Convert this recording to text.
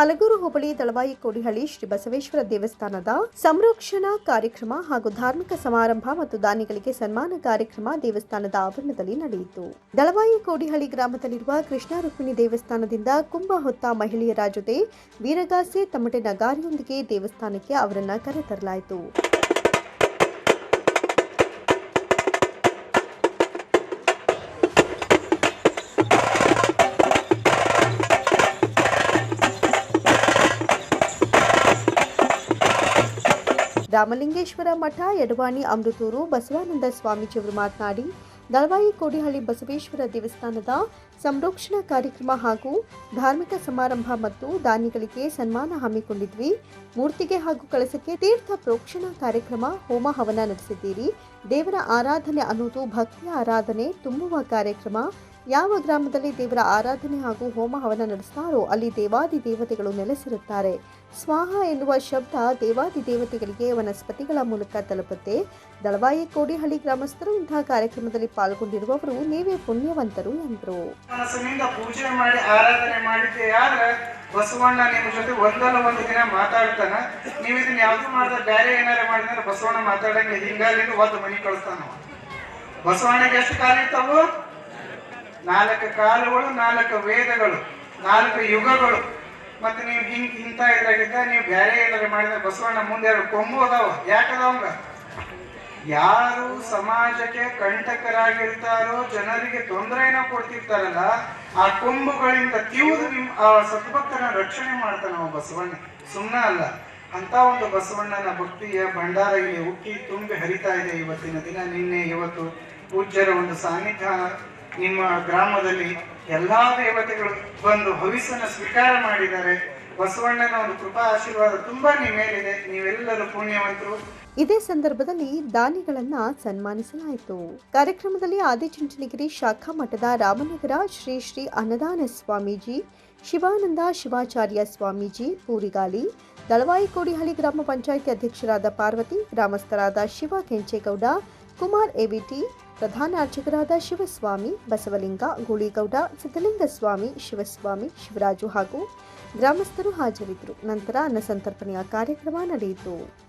ಹಲಗೂರು ಹೋಬಳಿ ದಳವಾಯಿ ಕೋಡಿಹಳ್ಳಿ ಶ್ರೀ ಬಸವೇಶ್ವರ ದೇವಸ್ಥಾನದ ಸಂರಕ್ಷಣಾ ಕಾರ್ಯಕ್ರಮ ಹಾಗೂ ಧಾರ್ಮಿಕ ಸಮಾರಂಭ ಮತ್ತು ದಾನಿಗಳಿಗೆ ಸನ್ಮಾನ ಕಾರ್ಯಕ್ರಮ ದೇವಸ್ಥಾನದ ಆವರಣದಲ್ಲಿ ನಡೆಯಿತು. ದಳವಾಯಿ ಕೋಡಿಹಳ್ಳಿ ಗ್ರಾಮದಲ್ಲಿರುವ ಕೃಷ್ಣಾರುಕ್ಮಿಣಿ ದೇವಸ್ಥಾನದಿಂದ ಕುಂಭ ಹೊತ್ತ ಮಹಿಳೆಯರ ಜೊತೆ ವೀರಗಾಸೆ ತಮಟೆ ನಗಾರಿಯೊಂದಿಗೆ ದೇವಸ್ಥಾನಕ್ಕೆ ಅವರನ್ನ ಕರೆತರಲಾಯಿತು. ರಾಮಲಿಂಗೇಶ್ವರ ಮಠ, ಯಡವಾಣಿ ಅಮೃತೂರು, ಬಸವಾನಂದ ಸ್ವಾಮೀಜಿಯವರು ಮಾತನಾಡಿ, ದಳವಾಯಿ ಕೋಡಿಹಳ್ಳಿ ಬಸವೇಶ್ವರ ದೇವಸ್ಥಾನದ ಸಂರಕ್ಷಣಾ ಕಾರ್ಯಕ್ರಮ ಹಾಗೂ ಧಾರ್ಮಿಕ ಸಮಾರಂಭ ಮತ್ತು ದಾನಿಗಳಿಗೆ ಸನ್ಮಾನ ಹಮ್ಮಿಕೊಂಡಿದ್ವಿ. ಮೂರ್ತಿಗೆ ಹಾಗೂ ಕಳಸಕ್ಕೆ ತೀರ್ಥ ಪ್ರೋಕ್ಷಣಾ ಕಾರ್ಯಕ್ರಮ, ಹೋಮ ಹವನ ನಡೆಸಿದ್ದೀರಿ. ದೇವರ ಆರಾಧನೆ ಅನ್ನೋದು ಭಕ್ತಿಯ ಆರಾಧನೆ, ತುಂಬುವ ಕಾರ್ಯಕ್ರಮ. ಯಾವ ಗ್ರಾಮದಲ್ಲಿ ದೇವರ ಆರಾಧನೆ ಹಾಗೂ ಹೋಮ ಹವನ ನಡೆಸ್ತಾರೋ ಅಲ್ಲಿ ದೇವಾದಿ ದೇವತೆಗಳು ನೆಲೆಸಿರುತ್ತಾರೆ. ಸ್ವಾಹ ಎನ್ನುವ ಶಬ್ದ ದೇವಾದಿ ದೇವತೆಗಳಿಗೆ ವನಸ್ಪತಿಗಳ ಮೂಲಕ ತಲುಪುತ್ತೆ. ದಳವಾಯಿ ಕೋಡಿಹಳ್ಳಿ ಗ್ರಾಮಸ್ಥರು ಇಂತಹ ಕಾರ್ಯಕ್ರಮದಲ್ಲಿ ಪಾಲ್ಗೊಂಡಿರುವವರು ನೀವೇ ಪುಣ್ಯವಂತರು ಎಂದರು. ಪೂಜೆ ಮಾಡಿ, ಆರಾಧನೆ ಮಾಡಿದ್ದೆ ಬಸವಣ್ಣ ನಿಮ್ಮ ಜೊತೆ ಒಂದಲ್ಲ ಒಂದು ದಿನ ಮಾತಾಡ್ತಾನ. ನೀವು ಇದನ್ನ ಯಾವ್ದು ಮಾಡಿದ್ರೆ ಬೇರೆ ಏನಾರ ಮಾಡಿದ್ರೆ ಬಸವಣ್ಣ ಮಾತಾಡಂಗೆ ಹಿಂಗಾಗಿ ಒಂದು ಮನಿ ಕಳಿಸ್ತಾನ. ಬಸವಣ್ಣಗೆ ಎಷ್ಟು ಕಾಲ ಇರ್ತಾವು? ನಾಲ್ಕು ಕಾಲುಗಳು, ನಾಲ್ಕು ವೇದಗಳು, ನಾಲ್ಕು ಯುಗಗಳು. ಮತ್ತೆ ನೀವು ಹಿಂಗ್ ಇಂಥ ಇದ್ರಾಗಿದ್ದ ನೀವು ಬೇರೆ ಏನಾದ್ರು ಮಾಡಿದ್ರೆ ಬಸವಣ್ಣ ಮುಂದೆ ಕೊಂಬು ಅದಾವ? ಯಾಕದವಂಗ ಯಾರು ಸಮಾಜಕ್ಕೆ ಕಂಟಕರಾಗಿರ್ತಾರೋ, ಜನರಿಗೆ ತೊಂದರೆನ ಕೊಡ್ತಿರ್ತಾರಲ್ಲ, ಆ ಕೊಂಬುಗಳಿಂದ ತಿವಿದು ನಿಮ್ ಆ ಸದ್ಭಕ್ತನ ರಕ್ಷಣೆ ಮಾಡ್ತಾನ ಬಸವಣ್ಣ. ಸುಮ್ಮನೆ ಅಲ್ಲ. ಅಂತ ಒಂದು ಬಸವಣ್ಣನ ಭಕ್ತಿಯ ಭಂಡಾರ ಇಲ್ಲಿ ಉಕ್ಕಿ ತುಂಬಿ ಹರಿತಾ ಇದೆ ಇವತ್ತಿನ ದಿನ. ನಿನ್ನೆ ಇವತ್ತು ಪೂಜ್ಯರ ಒಂದು ಸಾನ್ನಿಧ್ಯ ನಿಮ್ಮ ಗ್ರಾಮದಲ್ಲಿ ಎಲ್ಲಾ ದೇವತೆಗಳು ಬಂದು ಹವಿಸನ್ನ ಸ್ವೀಕಾರ ಮಾಡಿದ್ದಾರೆ. ಬಸವಣ್ಣನ ಒಂದು ಕೃಪಾ ಆಶೀರ್ವಾದ ತುಂಬಾ ನಿಮ್ಮ ಮೇಲಿದೆ. ನೀವೆಲ್ಲರೂ ಪುಣ್ಯವಂತರು. ಇದೇ ಸಂದರ್ಭದಲ್ಲಿ ದಾನಿಗಳನ್ನ ಸನ್ಮಾನಿಸಲಾಯಿತು. ಕಾರ್ಯಕ್ರಮದಲ್ಲಿ ಆದಿಚುಂಚನಗಿರಿ ಶಾಖಾ ಮಠದ ರಾಮನಗರ ಶ್ರೀ ಶ್ರೀ ಅನ್ನದಾನ ಸ್ವಾಮೀಜಿ, ಶಿವಾನಂದ ಶಿವಾಚಾರ್ಯ ಸ್ವಾಮೀಜಿ, ಪೂರಿಗಾಲಿ ದಳವಾಯಿ ಕೋಡಿಹಳ್ಳಿ ಗ್ರಾಮ ಪಂಚಾಯಿತಿ ಅಧ್ಯಕ್ಷರಾದ ಪಾರ್ವತಿ, ಗ್ರಾಮಸ್ಥರಾದ ಶಿವ ಕೆಂಚೇಗೌಡ, ಕುಮಾರ್ ಎಬಿಟಿ ಪ್ರಧಾನ ಅರ್ಚಕರಾದ ಶಿವಸ್ವಾಮಿ, ಬಸವಲಿಂಗ, ಗುಳಿಗೌಡ ಸಿದ್ದಲಿಂಗ ಸ್ವಾಮಿ ಶಿವಸ್ವಾಮಿ, ಶಿವರಾಜು ಹಾಗೂ ಗ್ರಾಮಸ್ಥರು ಹಾಜರಿದ್ದರು. ನಂತರ ಅನ್ನಸಂತರ್ಪಣೆಯ ಕಾರ್ಯಕ್ರಮ ನಡೆಯಿತು.